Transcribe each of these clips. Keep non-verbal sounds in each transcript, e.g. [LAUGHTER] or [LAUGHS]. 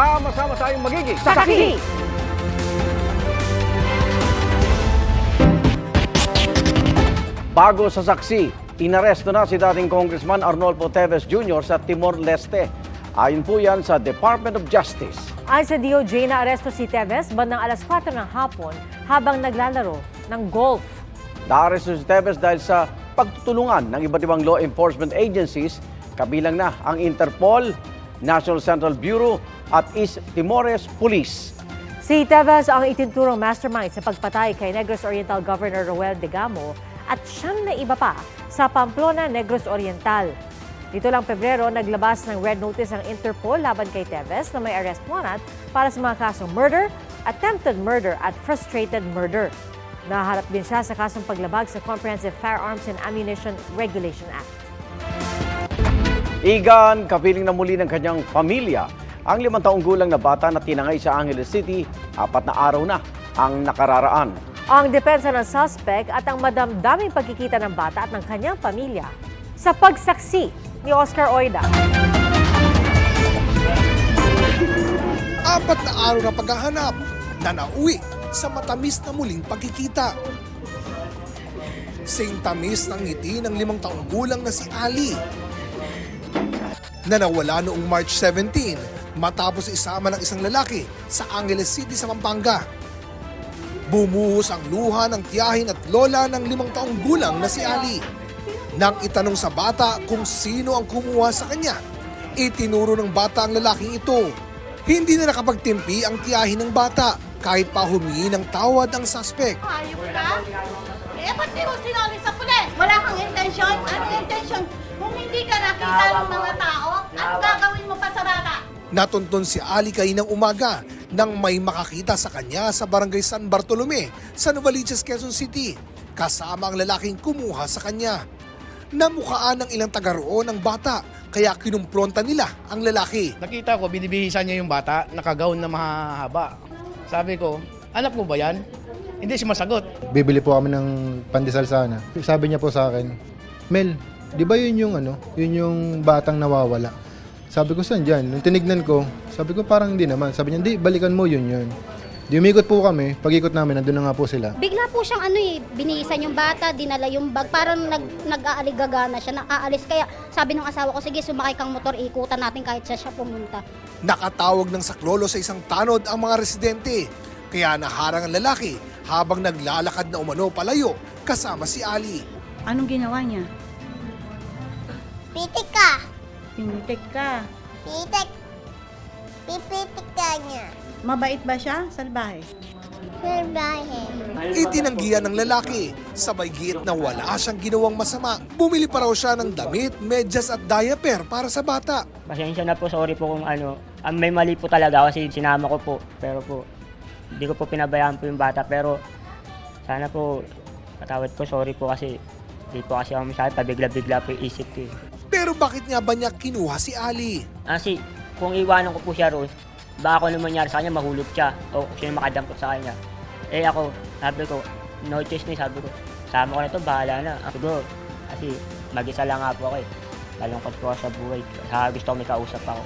Sama-sama tayong magiging Sakaki! Bago sa saksi, inaresto na si dating Congressman Arnolfo Teves Jr. sa Timor-Leste. Ayon po yan sa Department of Justice. Ayon sa DOJ, na-aresto si Teves bandang alas 4 ng hapon habang naglalaro ng golf. Naaresto si Teves dahil sa pagtutulungan ng iba't ibang law enforcement agencies, kabilang na ang Interpol, National Central Bureau at East Timores Police. Si Teves ang itinturong mastermind sa pagpatay kay Negros Oriental Governor Roel Degamo at siyam na iba pa sa Pamplona, Negros Oriental. Dito lang Pebrero, naglabas ng red notice ang Interpol laban kay Teves na may arrest warrant para sa mga kasong murder, attempted murder at frustrated murder. Naharap din siya sa kasong paglabag sa Comprehensive Firearms and Ammunition Regulation Act. Igan, kapiling na muli ng kanyang pamilya, ang limang taong gulang na bata na tinangay sa Angeles City, apat na araw na ang nakararaan. Ang depensa ng suspect at ang madamdaming pagkikita ng bata at ng kanyang pamilya sa pagsaksi ni Oscar Oida. Apat na araw na paghahanap na nauwi sa matamis na muling pagkikita. Sing tamis ng ngiti ng limang taong gulang na si Ali na nawala noong March 17 matapos isama ng isang lalaki sa Angeles City sa Pampanga. Bumuhos ang luha ng tiyahin at lola ng limang taong gulang na si Ali. Nang itanong sa bata kung sino ang kumuha sa kanya, itinuro ng bata ang lalaking ito. Hindi na nakapagtimpi ang tiyahin ng bata kahit pa humingi ng tawad ang suspect. Hayop ka? Eh, ba't di mo sinabi sa pulis? Wala kang intensyon? Ano intensyon? Kung hindi ka nakita ng mga tao, ano gagawin mo pa sa bata? Natuntun si Ali kaninang umaga nang may makakita sa kanya sa barangay San Bartolome sa Novaliches, Quezon City kasama ang lalaking kumuha sa kanya. Namukhaan ng ilang taga roon ang bata kaya kinumpronta nila ang lalaki. Nakita ko, binibihisan niya yung bata, nakagaon na mahaba. Sabi ko, anak mo ba yan? Hindi siya masagot. Bibili po kami ng pandesal sana. Sabi niya po sa akin, Mel, di ba yun yung ano, yun yung batang nawawala? Sabi ko, saan dyan? Nung tinignan ko, sabi ko parang hindi naman. Sabi niya, hindi, balikan mo yun yun. Di umikot po kami, pag-ikot namin, nandun na nga po sila. Bigla po siyang ano eh, binihisan yung bata, dinala yung bag, parang nag, nag-aaligagana siya, nakaalis. Kaya sabi ng asawa ko, sige sumakay kang motor, ikutan natin kahit siya siya pumunta. Nakatawag ng saklolo sa isang tanod ang mga residente. Kaya naharang ang lalaki habang naglalakad na umano palayo kasama si Ali. Anong ginawa niya? Pitik ka! Pinitik ka. Pitik! Pipitik ka niya. Mabait ba siya? Salbahe. Salbahe. Itinanggihan ng lalaki, sabay giit na wala siyang ginawang masama. Bumili pa raw siya ng damit, medyas at diaper para sa bata. Pasensya na po, sorry po kung ano. ah, may mali po talaga kasi sinama ko po. Pero po, hindi ko po pinabayaan po yung bata. Pero sana po, patawad po, sorry po kasi hindi po kasi ako masyado pabigla-bigla po yung isip ko. eh. Pero bakit nga ba niya kinuha si Ali? Kasi kung iwanan ko po siya roon, baka kung ano mangyari sa kanya, mahulog siya. O sino makadampot sa kanya. Eh ako, sabi ko, no choice na sabi ko. Sama ko na to, bahala na. Ako siguro, kasi mag-isa lang nga po ako eh. Malungkot po ako sa buhay. Sa gusto ko may kausap ako.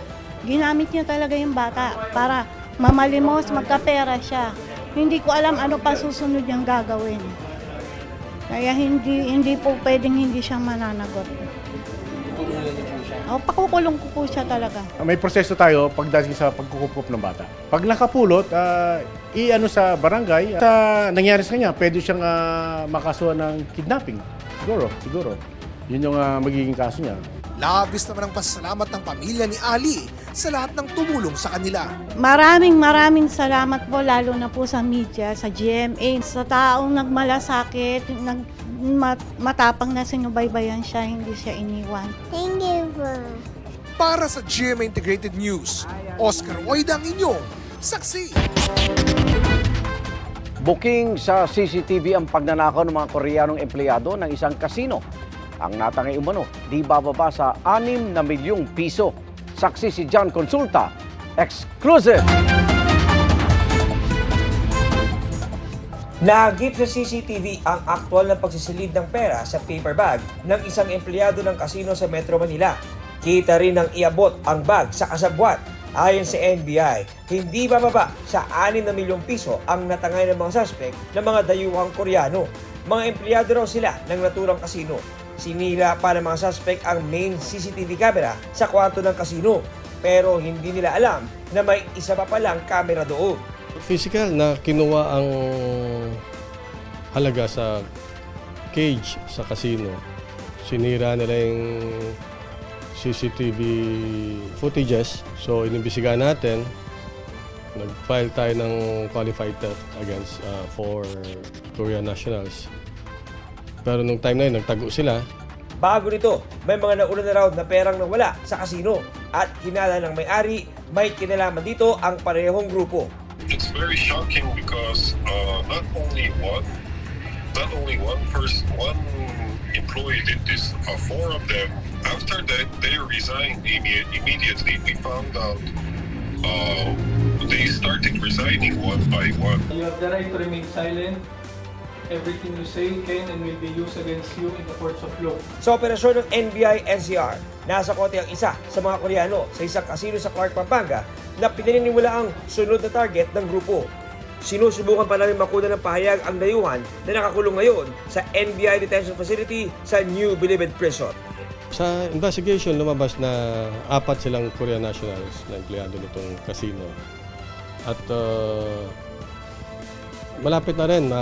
Ginamit niya talaga yung bata para mamalimos, magkapera siya. Hindi ko alam ano pa susunod niyang gagawin. Kaya hindi hindi po pwedeng hindi siya mananagot. O, pakukulong ko po siya talaga. May proseso tayo pagdating sa pagkukupup ng bata. Pag nakapulot, ah, i-ano sa barangay, sa nangyari sa kanya, pwede siyang ah, makasuhan ng kidnapping. Siguro, siguro. Yun yung ah, magiging kaso niya. Labis naman ang pasalamat ng pamilya ni Ali sa lahat ng tumulong sa kanila. Maraming maraming salamat po lalo na po sa media, sa GMA, sa taong nagmalasakit, nag, mat- matapang na sinubaybayan siya, hindi siya iniwan. Thank you po. Para sa GMA Integrated News, Oscar Oida ang inyong saksi. Booking sa CCTV ang pagnanakaw ng mga Koreanong empleyado ng isang kasino. Ang natangay umano, di bababa sa 6 na milyong piso. Saksi si John Consulta. Exclusive! Naagip sa CCTV ang aktwal na pagsisilid ng pera sa paper bag ng isang empleyado ng kasino sa Metro Manila. Kita rin ng iabot ang bag sa kasabwat. Ayon sa NBI, hindi bababa sa 6 na milyong piso ang natangay ng mga suspect ng mga dayuhang Koreano. Mga empleyado raw sila ng naturang kasino. Sinila pa ng mga suspect ang main CCTV camera sa kwarto ng kasino. Pero hindi nila alam na may isa pa palang camera doon. Physical na kinuha ang halaga sa cage sa casino. Sinira nila yung CCTV footages. So, inimbisigahan natin. Nag-file tayo ng qualified theft against uh, four Korean nationals. Pero nung time na yun, nagtago sila. Bago nito, may mga nauna na raw na perang nawala sa kasino at hinala ng may-ari, may kinalaman dito ang parehong grupo. It's very shocking because uh, not only one, not only one person, one employee did this. Uh, four of them. After that, they resigned imme- immediately. We found out uh, they started resigning one by one. You have the right to remain silent. Everything you say can and will be used against you in the courts of law. Sa operasyon ng NBI-NCR, nasa kote ang isa sa mga Koreano sa isang kasino sa Clark, Pampanga na pinaniniwala ang sunod na target ng grupo. Sinusubukan pa namin makuha ng pahayag ang dayuhan na nakakulong ngayon sa NBI Detention Facility sa New Bilibid Prison. Sa investigation, lumabas na apat silang Korean nationals na empleyado nitong casino. At uh, malapit na rin na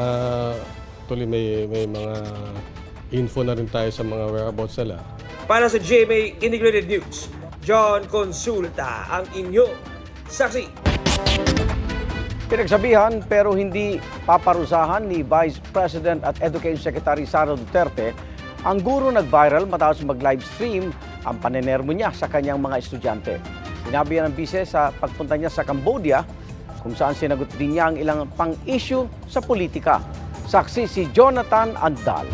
tuloy may, may mga info na rin tayo sa mga whereabouts nila. Para sa GMA Integrated News, John Consulta ang inyong saksi. Pinagsabihan pero hindi paparusahan ni Vice President at Education Secretary Sara Duterte ang guro nag-viral matapos mag-live stream ang panenermo niya sa kanyang mga estudyante. Sinabi yan ng bise sa pagpunta niya sa Cambodia kung saan sinagot din niya ang ilang pang-issue sa politika. Saksi si Jonathan Andal.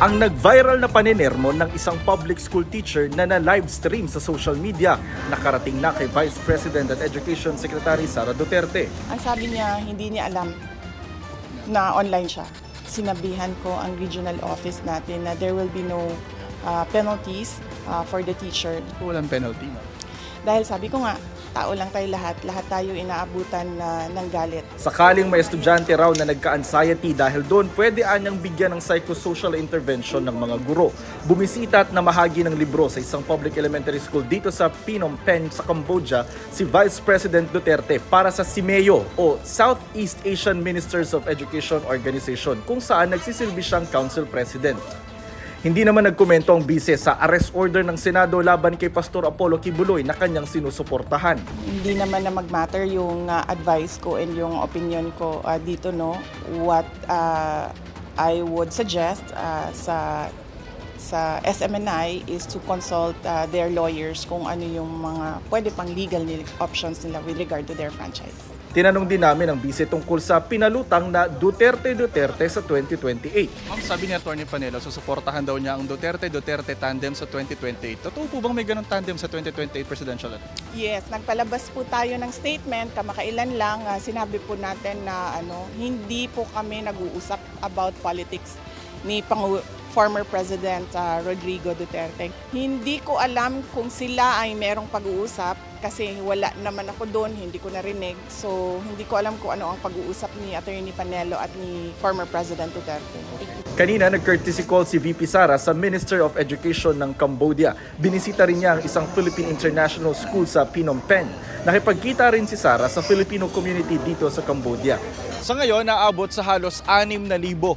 ang nag-viral na paninermo ng isang public school teacher na na-live stream sa social media nakarating na kay Vice President at Education Secretary Sara Duterte. Ang sabi niya, hindi niya alam na online siya. Sinabihan ko ang regional office natin na there will be no uh, penalties uh, for the teacher. Walang penalty. Dahil sabi ko nga, tao lang tayo lahat. Lahat tayo inaabutan na ng galit. Sakaling may estudyante raw na nagka-anxiety dahil doon, pwede anyang bigyan ng psychosocial intervention ng mga guro. Bumisita at namahagi ng libro sa isang public elementary school dito sa Phnom Penh sa Cambodia si Vice President Duterte para sa SIMEO o Southeast Asian Ministers of Education Organization kung saan nagsisilbi siyang Council President. Hindi naman nagkomento ang bise sa arrest order ng Senado laban kay Pastor Apollo Kibuloy na kanyang sinusuportahan. Hindi naman na mag-matter yung uh, advice ko and yung opinion ko uh, dito, no? What uh, I would suggest uh, sa sa SMNI is to consult uh, their lawyers kung ano yung mga pwede pang legal options nila with regard to their franchise. Tinanong din namin ang bise tungkol sa pinalutang na Duterte-Duterte sa 2028. Ma'am, sabi ni Atty. Panelo, susuportahan daw niya ang Duterte-Duterte tandem sa 2028. Totoo po bang may ganun tandem sa 2028 presidential? Yes, nagpalabas po tayo ng statement kamakailan lang ah, sinabi po natin na ano hindi po kami nag-uusap about politics ni Pangu- former President ah, Rodrigo Duterte. Hindi ko alam kung sila ay merong pag-uusap kasi wala naman ako doon, hindi ko narinig. So, hindi ko alam kung ano ang pag-uusap ni Attorney Panelo at ni former President Duterte. Kanina nag-courtesy call si VP Sara sa Minister of Education ng Cambodia. Binisita rin niya ang isang Philippine International School sa Phnom Penh. Nakipagkita rin si Sara sa Filipino community dito sa Cambodia. Sa ngayon, naabot sa halos 6,000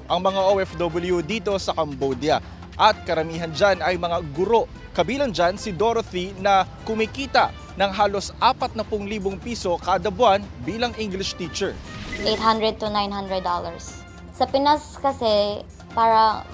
ang mga OFW dito sa Cambodia. At karamihan dyan ay mga guro. Kabilang dyan si Dorothy na kumikita ng halos 40,000 piso kada buwan bilang English teacher. 800 to 900 dollars. Sa Pinas kasi, para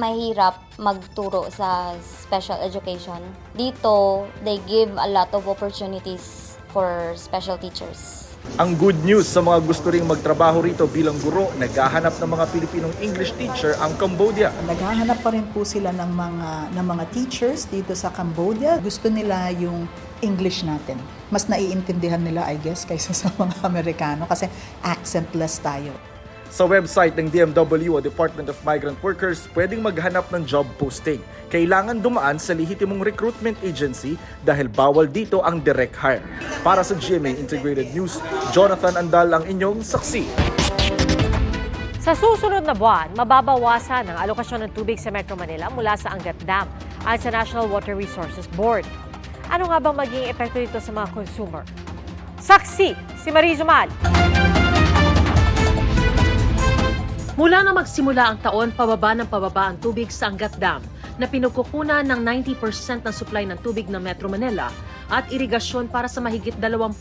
mahirap magturo sa special education. Dito, they give a lot of opportunities for special teachers. Ang good news sa mga gusto ring magtrabaho rito bilang guro, naghahanap ng mga Pilipinong English teacher ang Cambodia. Naghahanap pa rin po sila ng mga ng mga teachers dito sa Cambodia. Gusto nila yung English natin. Mas naiintindihan nila, I guess, kaysa [LAUGHS] sa mga Amerikano kasi accentless tayo. Sa website ng DMW o Department of Migrant Workers, pwedeng maghanap ng job posting. Kailangan dumaan sa lehitimong recruitment agency dahil bawal dito ang direct hire. Para sa GMA Integrated News, Jonathan Andal ang inyong saksi. Sa susunod na buwan, mababawasan ang alokasyon ng tubig sa Metro Manila mula sa Angat Dam at sa National Water Resources Board. Ano nga bang magiging epekto nito sa mga consumer? Saksi, si Marie Zumal. Mula na magsimula ang taon, pababa ng pababa ang tubig sa Angat Dam na pinagkukunan ng 90% ng supply ng tubig ng Metro Manila at irigasyon para sa mahigit 20,000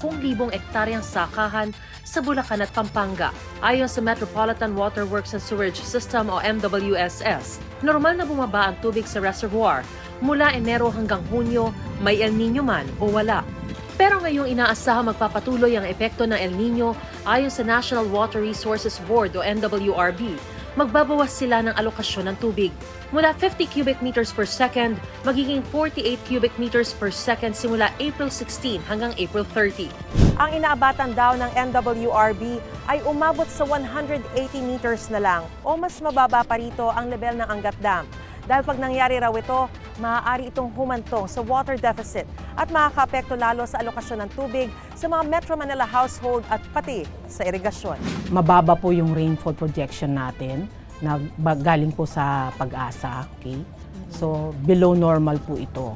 ektaryang sakahan sa Bulacan at Pampanga. Ayon sa Metropolitan Water Works and Sewerage System o MWSS, normal na bumaba ang tubig sa reservoir mula Enero hanggang Hunyo, may El Nino man o wala. Pero ngayong inaasahang magpapatuloy ang epekto ng El Nino ayon sa National Water Resources Board o NWRB, magbabawas sila ng alokasyon ng tubig. Mula 50 cubic meters per second, magiging 48 cubic meters per second simula April 16 hanggang April 30. Ang inaabatan daw ng NWRB ay umabot sa 180 meters na lang o mas mababa pa rito ang level ng Angat Dam. Dahil pag nangyari raw ito, maaari itong humantong sa water deficit at makakaapekto lalo sa alokasyon ng tubig sa mga Metro Manila household at pati sa irigasyon. mababa po yung rainfall projection natin na galing po sa pag-asa. Okay? So, below normal po ito.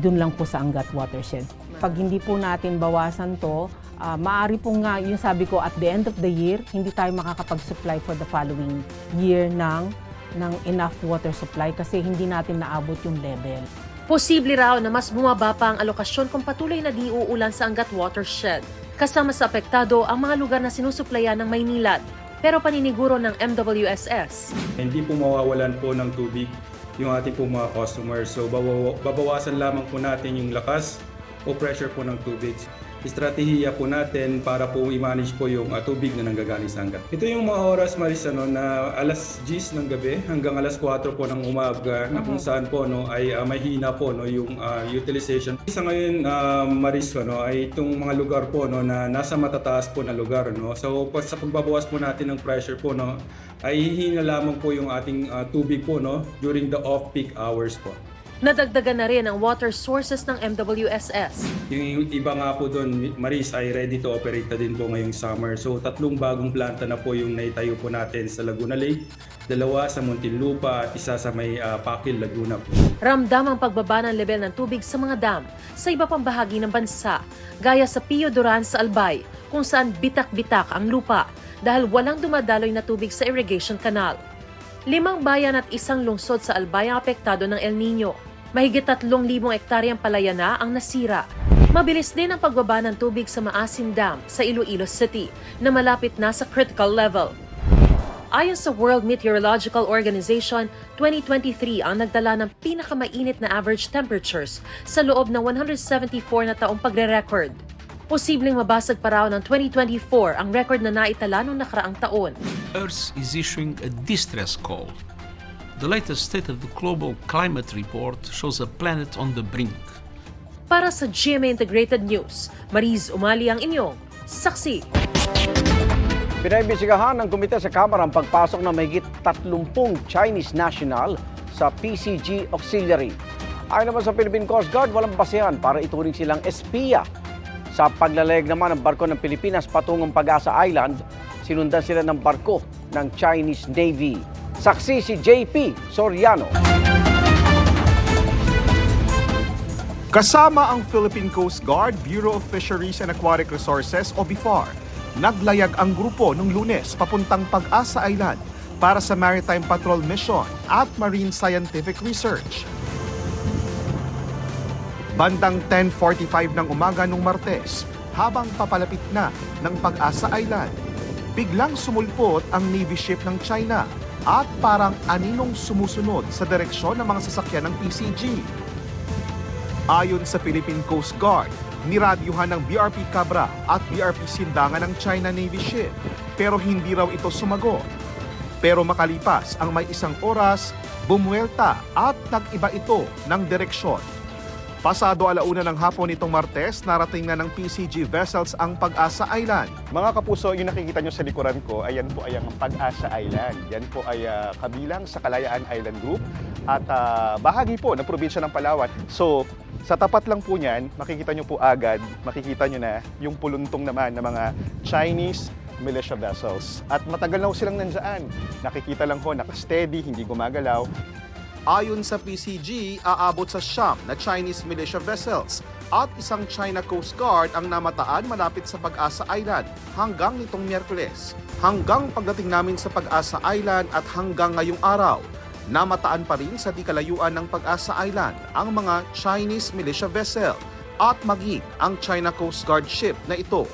Doon lang po sa Angat Watershed. Pag hindi po natin bawasan to, ah, maaari po nga, yung sabi ko, at the end of the year, hindi tayo makakapag-supply for the following year ng, ng enough water supply kasi hindi natin naabot yung level. Posible raw na mas bumaba pa ang alokasyon kung patuloy na di uulan sa Angat Watershed. Kasama sa apektado ang mga lugar na sinusuplayan ng Maynilad. Pero paniniguro ng MWSS, Hindi po mawawalan po ng tubig yung ating po mga customers. So babawa- babawasan lamang po natin yung lakas o pressure po ng tubig. Estratehiya po natin para po i-manage po yung ah, tubig na nanggagaling sa hanggat. Ito yung mga oras Maris ano, na alas 10 ng gabi hanggang alas 4 po ng umaga na kung saan po no, ay ah, mahina po no, yung ah, utilization. Sa ngayon ah, Maris ano, ay itong mga lugar po no, na nasa matataas po na lugar. No? So sa pagbabawas po natin ng pressure po no, ay hihina lamang po yung ating ah, tubig po no, during the off-peak hours po. Nadagdagan na rin ang water sources ng MWSS. Yung iba nga po doon, Maris, ay ready to operate na din po ngayong summer. So tatlong bagong planta na po yung naitayo po natin sa Laguna Lake, dalawa sa Muntinlupa at isa sa may uh, Pakil, Laguna po. Ramdam ang pagbaba ng level ng tubig sa mga dam sa iba pang bahagi ng bansa, gaya sa Pio Duran sa Albay, kung saan bitak-bitak ang lupa dahil walang dumadaloy na tubig sa irrigation canal. Limang bayan at isang lungsod sa Albay ang apektado ng El Nino. Mahigit 3,000 ektaryang palayana ang nasira. Mabilis din ang pagbaba ng tubig sa Maasin Dam sa Iloilo City na malapit na sa critical level. Ayon sa World Meteorological Organization, 2023 ang nagdala ng pinakamainit na average temperatures sa loob ng 174 na taong pagre-record. Posibleng mabasag pa raw ng 2024 ang record na naitala noong nakaraang taon. Earth is issuing a distress call. The latest State of the Global Climate Report shows a planet on the brink. Para sa GMA Integrated News, Mariz Umali ang inyong saksi. Pinaimbisigahan ng komite sa Kamara ang pagpasok ng mahigit 30 Chinese national sa PCG Auxiliary. Ayon naman sa Philippine Coast Guard, walang basehan para ituring silang espiya. Sa paglalayag naman ng barko ng Pilipinas patungong Pag-asa Island, sinundan sila ng barko ng Chinese Navy. Saksi si JP Soriano. Kasama ang Philippine Coast Guard, Bureau of Fisheries and Aquatic Resources o BIFAR, naglayag ang grupo nung lunes papuntang Pag-asa Island para sa Maritime Patrol Mission at Marine Scientific Research. Bandang 10.45 ng umaga nung Martes, habang papalapit na ng Pag-asa Island, biglang sumulpot ang Navy ship ng China at parang aninong sumusunod sa direksyon ng mga sasakyan ng PCG. Ayon sa Philippine Coast Guard, niradyuhan ng BRP Cabra at BRP Sindangan ng China Navy ship pero hindi raw ito sumagot. Pero makalipas ang may isang oras, bumuelta at nag-iba ito ng direksyon. Pasado alauna ng hapon nitong Martes, narating na ng PCG vessels ang Pag-asa Island. Mga kapuso, yung nakikita nyo sa likuran ko, ayan po ay ang Pag-asa Island. Yan po ay ah, kabilang sa Kalayaan Island Group at ah, bahagi po ng probinsya ng Palawan. So, sa tapat lang po niyan, makikita nyo po agad, makikita nyo na yung puluntong naman ng mga Chinese militia vessels. At matagal na ho silang nandyan. Nakikita lang ho, nakasteady, hindi gumagalaw. Ayon sa PCG, aabot sa siyam na Chinese militia vessels at isang China Coast Guard ang namataan malapit sa Pag-asa Island hanggang nitong Miyerkules. Hanggang pagdating namin sa Pag-asa Island at hanggang ngayong araw, namataan pa rin sa di kalayuan ng Pag-asa Island ang mga Chinese militia vessel at maging ang China Coast Guard ship na ito.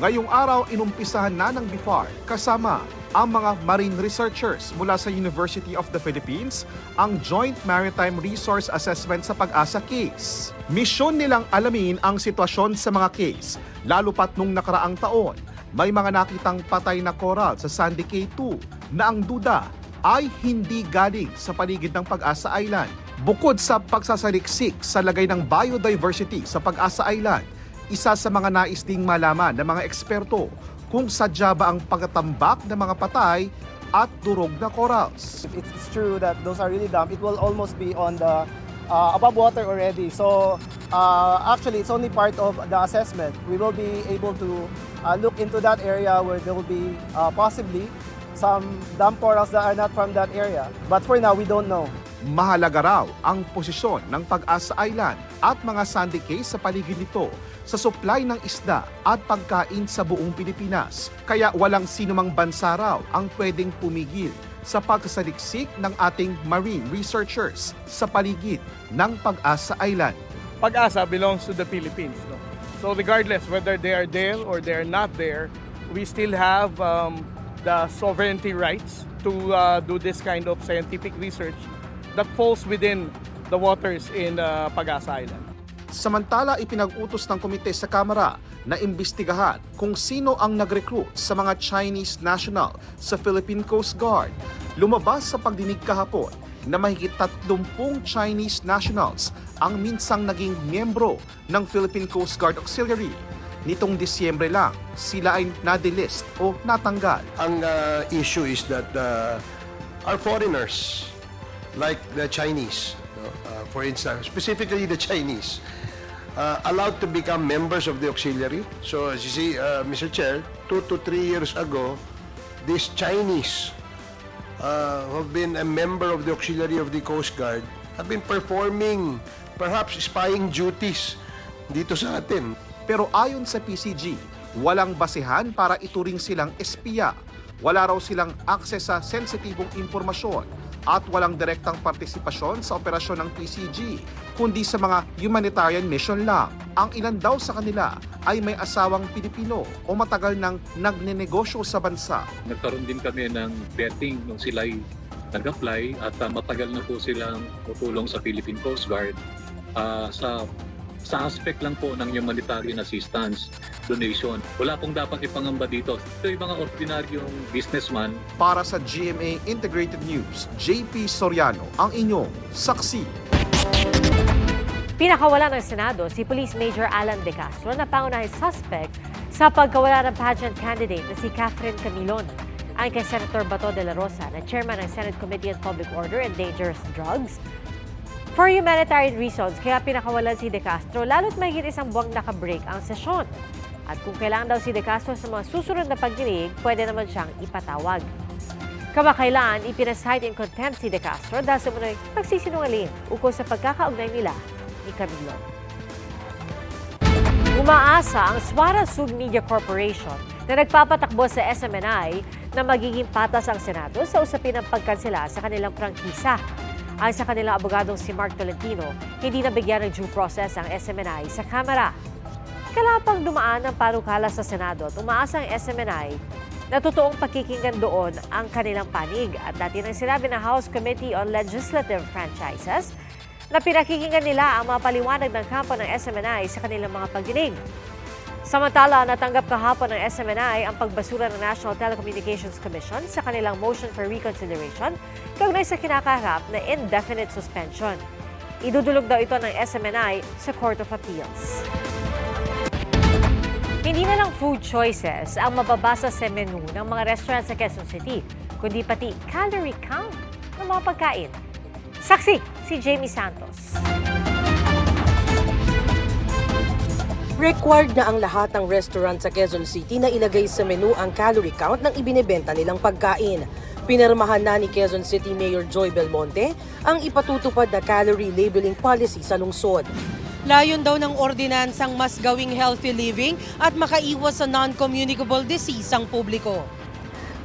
Ngayong araw, inumpisahan na ng BIFAR kasama ang mga marine researchers mula sa University of the Philippines ang Joint Maritime Resource Assessment sa pag-asa case. Misyon nilang alamin ang sitwasyon sa mga case, lalo pat nung nakaraang taon, may mga nakitang patay na coral sa Sandy K2 na ang duda ay hindi galing sa paligid ng Pag-asa Island. Bukod sa pagsasaliksik sa lagay ng biodiversity sa Pag-asa Island, isa sa mga nais ding malaman ng mga eksperto kung sadya ba ang pagkatambak ng mga patay at durog na corals. If it's true that those are really damp, it will almost be on the uh, above water already. So uh, actually, it's only part of the assessment. We will be able to uh, look into that area where there will be uh, possibly some damp corals that are not from that area. But for now, we don't know. Mahalaga raw ang posisyon ng Pag-asa Island at mga sandy case sa paligid nito sa supply ng isda at pagkain sa buong Pilipinas. Kaya walang sinumang bansa raw ang pwedeng pumigil sa pagsasaliksik ng ating marine researchers sa paligid ng Pag-asa Island. Pag-asa belongs to the Philippines. No? So regardless whether they are there or they are not there, we still have um, the sovereignty rights to uh, do this kind of scientific research that falls within the waters in uh, Pag-asa Island. Samantala, ipinag-utos ng komite sa Kamara na imbestigahan kung sino ang nag-recruit sa mga Chinese national sa Philippine Coast Guard. Lumabas sa pagdinig kahapon na mahigit 30 Chinese nationals ang minsang naging miyembro ng Philippine Coast Guard Auxiliary. Nitong Disyembre lang, sila ay nadelist o natanggal. Ang uh, issue is that uh, our foreigners, like the Chinese, uh, for instance, specifically the Chinese, uh, allowed to become members of the auxiliary. So as you see, uh, Mr. Chair, two to three years ago, these Chinese uh, who have been a member of the auxiliary of the Coast Guard have been performing perhaps spying duties dito sa atin. Pero ayon sa PCG, walang basihan para ituring silang espiya. Wala raw silang akses sa sensitibong impormasyon at walang direktang partisipasyon sa operasyon ng PCG, kundi sa mga humanitarian mission lang. Ang ilan daw sa kanila ay may asawang Pilipino o matagal nang nagnenegosyo sa bansa. Nagkaroon din kami ng vetting nung sila'y nag-apply at uh, matagal na po silang tutulong sa Philippine Coast Guard uh, sa sa aspect lang po ng humanitarian assistance, donation. Wala pong dapat ipangamba dito. Ito yung mga ordinaryong businessman Para sa GMA Integrated News, JP Soriano ang inyong saksi. Pinakawala ng Senado si Police Major Alan De Castro na pangunahing suspect sa pagkawala ng pageant candidate na si Catherine Camilon. Ayon kay Senator Bato de la Rosa na chairman ng Senate Committee on Public Order and Dangerous Drugs, For humanitarian reasons, kaya pinakawalan si De Castro lalo't mahigit isang buwang nakabreak ang sesyon. At kung kailangan daw si De Castro sa mga susunod na pagdinig, pwede naman siyang ipatawag. Kamakailan, ipinasight in contempt si De Castro dahil sa munay pagsisinungaling ukol sa pagkakaugnay nila ni Camilo. Umaasa ang Swara Sug Media Corporation na nagpapatakbo sa SMNI na magiging patas ang Senado sa usapin ng pagkansela sa kanilang prangkisa. Ang sa kanilang abogadong si Mark Tolentino, hindi nabigyan ng due process ang SMNI sa Kamara. Kalapang dumaan ang panukala sa Senado at umaasa ang SMNI na totoong pakikinggan doon ang kanilang panig at dati nang sinabi ng House Committee on Legislative Franchises na pinakikinggan nila ang mga paliwanag ng kampo ng SMNI sa kanilang mga pagdinig. Samantala, natanggap kahapon ng SMNI ang pagbasura ng National Telecommunications Commission sa kanilang motion for reconsideration kaugnay sa kinakaharap na indefinite suspension. Idudulog daw ito ng SMNI sa Court of Appeals. Hindi na lang food choices ang mababasa sa menu ng mga restaurant sa Quezon City, kundi pati calorie count ng mga pagkain. Saksi si Jamie Santos. Required na ang lahat ng restaurant sa Quezon City na ilagay sa menu ang calorie count ng ibinebenta nilang pagkain. Pinirmahan na ni Quezon City Mayor Joy Belmonte ang ipatutupad na calorie labeling policy sa lungsod. Layon daw ng ordinansang mas gawing healthy living at makaiwas sa non-communicable disease ang publiko.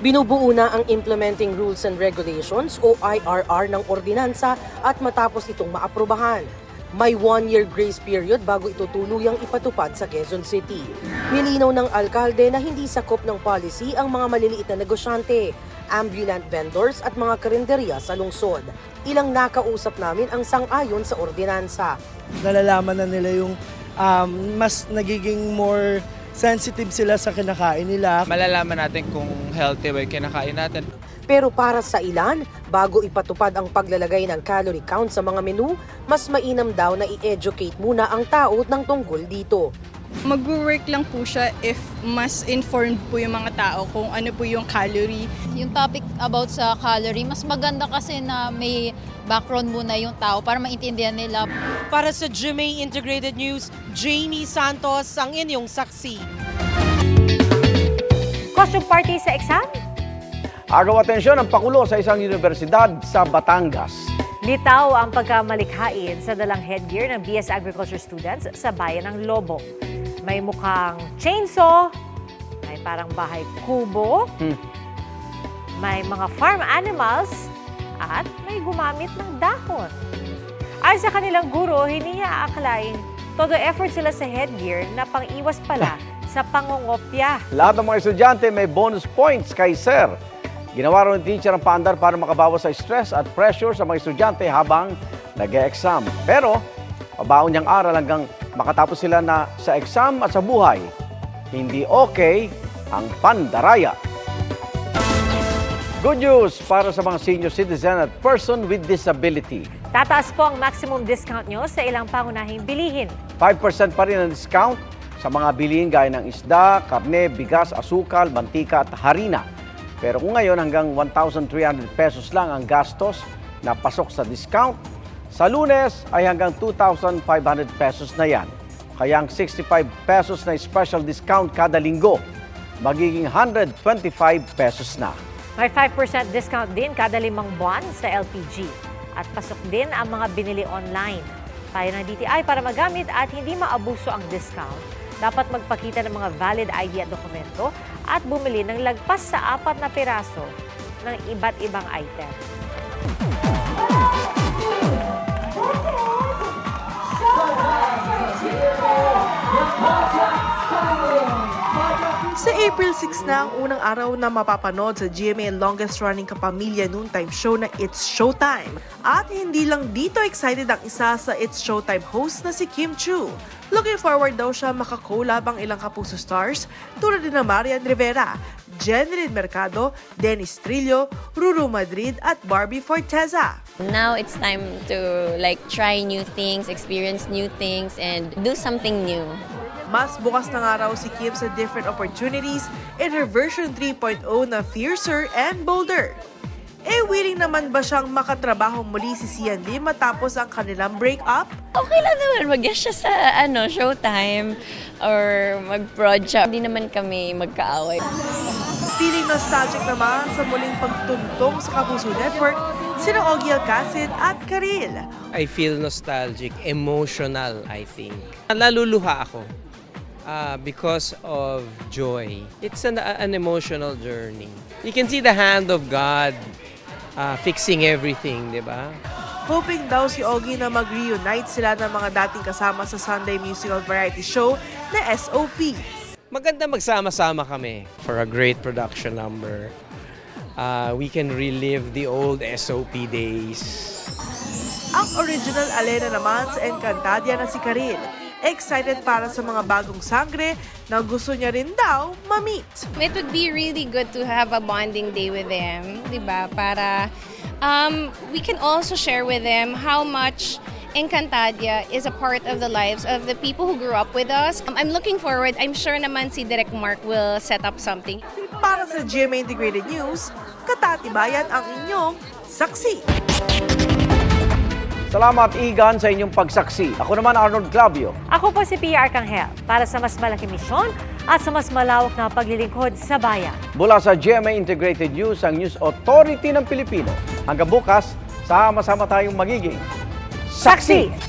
Binubuo na ang Implementing Rules and Regulations o IRR ng ordinansa at matapos itong maaprubahan. May one-year grace period bago ito tuluyang ipatupad sa Quezon City. Nilinaw ng alkalde na hindi sakop ng policy ang mga maliliit na negosyante, ambulant vendors at mga karinderya sa lungsod. Ilang nakausap namin ang sang-ayon sa ordinansa. nalalaman na nila yung um, mas nagiging more sensitive sila sa kinakain nila. Malalaman natin kung healthy ba yung kinakain natin. Pero para sa ilan, bago ipatupad ang paglalagay ng calorie count sa mga menu, mas mainam daw na i-educate muna ang tao ng tungkol dito. Mag-work lang po siya if mas informed po yung mga tao kung ano po yung calorie. Yung topic about sa calorie, mas maganda kasi na may background muna yung tao para maintindihan nila. Para sa GMA Integrated News, Jamie Santos ang inyong saksi. Costume party sa exam? Agaw atensyon ang pakulo sa isang universidad sa Batangas. Litaw ang pagkamalikhain sa dalang headgear ng BS Agriculture students sa bayan ng Lobo. May mukhang chainsaw, may parang bahay kubo, Hmm. may mga farm animals, at may gumamit ng dahon. Ayon sa kanilang guro, hindi niya aakalain todo effort sila sa headgear na pang-iwas pala [LAUGHS] sa pangungopya. Lahat ng mga estudyante may bonus points kay Sir. Ginawa rin ng teacher ang paandar para makabawas sa stress at pressure sa mga estudyante habang nag-exam. Pero, pabaon niyang aral hanggang makatapos sila na sa exam at sa buhay. Hindi okay ang pandaraya. Good news para sa mga senior citizen at person with disability. Tataas po ang maximum discount nyo sa ilang pangunahing bilihin. 5% pa rin ang discount sa mga bilihin gaya ng isda, karne, bigas, asukal, mantika at harina. Pero kung ngayon hanggang 1,300 pesos lang ang gastos na pasok sa discount, sa lunes ay hanggang 2,500 pesos na yan. Kaya ang 65 pesos na special discount kada linggo, magiging 125 pesos na. May 5% discount din kada limang buwan sa LPG. At pasok din ang mga binili online. Tayo ng DTI para magamit at hindi maabuso ang discount. Dapat magpakita ng mga valid ID at dokumento at bumili ng lagpas sa apat na piraso ng iba't ibang item. Sa April 6 na ang unang araw na mapapanood sa GMA longest running kapamilya noontime show na It's Showtime. At hindi lang dito excited ang isa sa It's Showtime host na si Kim Chu. Looking forward daw siya makakolab ang ilang kapuso stars tulad ni na Marian Rivera, Jenryn Mercado, Dennis Trillo, Ruru Madrid at Barbie Forteza. Now it's time to like try new things, experience new things, and do something new. Mas bukas na nga raw si Kim sa different opportunities in her version 3.0 na Fiercer and Bolder. Eh, willing naman ba siyang makatrabaho muli si Sian Lim matapos ang kanilang breakup? Okay lang naman mag siya sa ano, showtime or mag-project. Hindi naman kami magkaaway. Feeling nostalgic naman sa muling pagtuntong sa Kapuso Network, sina Ogie Alcacid at Karil. I feel nostalgic, emotional, I think. Naluluha ako uh, because of joy. It's an, an emotional journey. You can see the hand of God uh, fixing everything, di ba? Hoping daw si Ogie na mag-reunite sila ng mga dating kasama sa Sunday musical variety show na SOP. Maganda magsama-sama kami for a great production number. Uh, we can relive the old SOP days. Ang original Alena naman sa Encantadia na si Karil. Excited para sa mga bagong sangre na gusto niya rin daw ma-meet. It would be really good to have a bonding day with them, di ba? Para um, we can also share with them how much Encantadia is a part of the lives of the people who grew up with us. Um, I'm looking forward. I'm sure naman si Direk Mark will set up something. Para sa GMA Integrated News, katatibayan ang inyong saksi. Salamat, Igan, sa inyong pagsaksi. Ako naman, Arnold Clavio. Ako po si Pia Arcangel para sa mas malaking misyon at sa mas malawak na paglilingkod sa bayan. Mula sa GMA Integrated News, ang News Authority ng Pilipino. Hanggang bukas, sama-sama tayong magiging Saksi!